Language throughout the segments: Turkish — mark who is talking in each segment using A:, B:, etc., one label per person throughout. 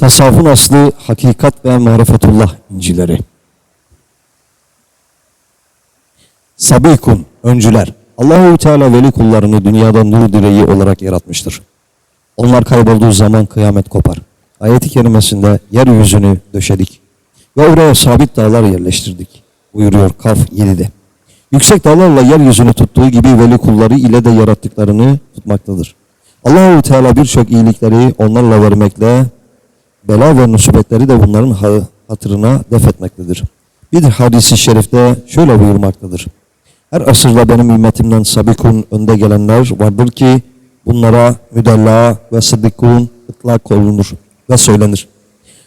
A: Tasavvufun aslı hakikat ve marifetullah incileri. Sabikun, öncüler. Allahu Teala veli kullarını dünyada nur direği olarak yaratmıştır. Onlar kaybolduğu zaman kıyamet kopar. Ayet-i kerimesinde yeryüzünü döşedik ve oraya sabit dağlar yerleştirdik. Buyuruyor Kaf 7'de. Yüksek dağlarla yeryüzünü tuttuğu gibi veli kulları ile de yarattıklarını tutmaktadır. Allahu Teala birçok iyilikleri onlarla vermekle bela ve musibetleri de bunların ha- hatırına def etmektedir. Bir hadisi şerifte şöyle buyurmaktadır. Her asırda benim ümmetimden sabikun önde gelenler vardır ki bunlara müdella ve sıddıkun ıtlak olunur ve söylenir.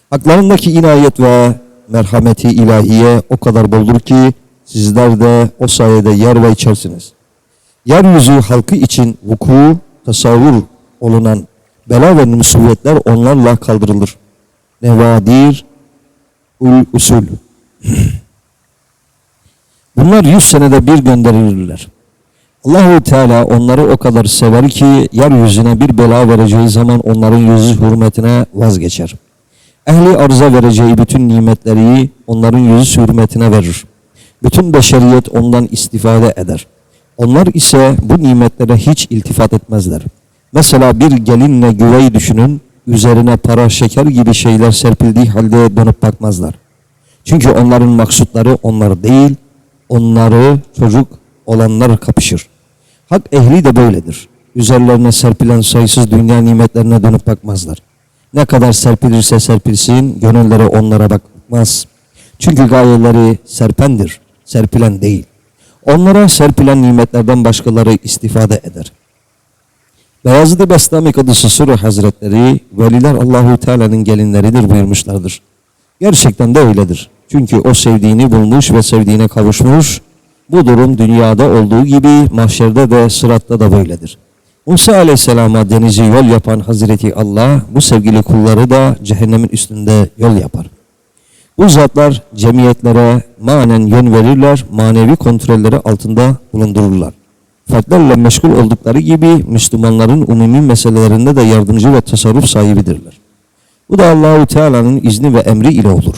A: Haklarındaki inayet ve merhameti ilahiye o kadar boldur ki sizler de o sayede yer ve içersiniz. Yeryüzü halkı için vuku, tasavvur olunan bela ve musibetler onlarla kaldırılır. Nevadir, ul usul. Bunlar yüz senede bir gönderilirler. Allahu Teala onları o kadar sever ki yeryüzüne bir bela vereceği zaman onların yüzü hürmetine vazgeçer. Ehli arıza vereceği bütün nimetleri onların yüzü hürmetine verir. Bütün beşeriyet ondan istifade eder. Onlar ise bu nimetlere hiç iltifat etmezler. Mesela bir gelinle güvey düşünün, üzerine para, şeker gibi şeyler serpildiği halde dönüp bakmazlar. Çünkü onların maksutları onlar değil, onları çocuk olanlar kapışır. Hak ehli de böyledir. Üzerlerine serpilen sayısız dünya nimetlerine dönüp bakmazlar. Ne kadar serpilirse serpilsin, gönülleri onlara bakmaz. Çünkü gayeleri serpendir, serpilen değil. Onlara serpilen nimetlerden başkaları istifade eder. Beyazıt-ı Bestami Kadısı Suru Hazretleri, veliler Allahu Teala'nın gelinleridir buyurmuşlardır. Gerçekten de öyledir. Çünkü o sevdiğini bulmuş ve sevdiğine kavuşmuş. Bu durum dünyada olduğu gibi mahşerde de sıratta da böyledir. Musa Aleyhisselam'a denizi yol yapan Hazreti Allah bu sevgili kulları da cehennemin üstünde yol yapar. Bu zatlar cemiyetlere manen yön verirler, manevi kontrolleri altında bulundururlar. Fertlerle meşgul oldukları gibi Müslümanların umumi meselelerinde de yardımcı ve tasarruf sahibidirler. Bu da Allahu Teala'nın izni ve emri ile olur.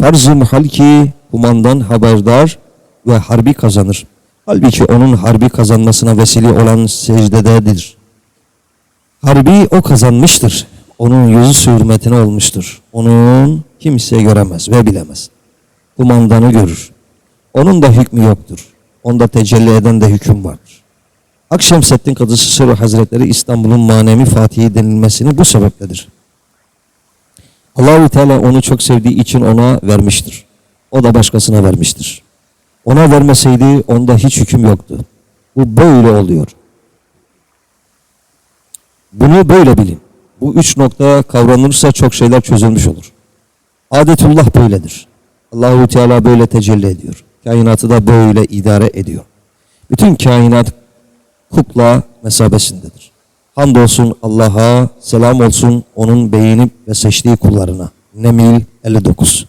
A: Farz-ı ki kumandan haberdar ve harbi kazanır. Halbuki onun harbi kazanmasına vesile olan secdededir. Harbi o kazanmıştır. Onun yüzü hürmetine olmuştur. Onun kimse göremez ve bilemez. Kumandanı görür. Onun da hükmü yoktur. Onda tecelli eden de hüküm vardır. Akşemseddin Kadısı Sırrı Hazretleri İstanbul'un manevi fatihi denilmesini bu sebepledir. Allahu Teala onu çok sevdiği için ona vermiştir. O da başkasına vermiştir. Ona vermeseydi onda hiç hüküm yoktu. Bu böyle oluyor. Bunu böyle bilin. Bu üç nokta kavranırsa çok şeyler çözülmüş olur. Adetullah böyledir. Allahu Teala böyle tecelli ediyor. Kainatı da böyle idare ediyor. Bütün kainat kukla mesabesindedir. Hamdolsun Allah'a, selam olsun onun beğenip ve seçtiği kullarına. Nemil 59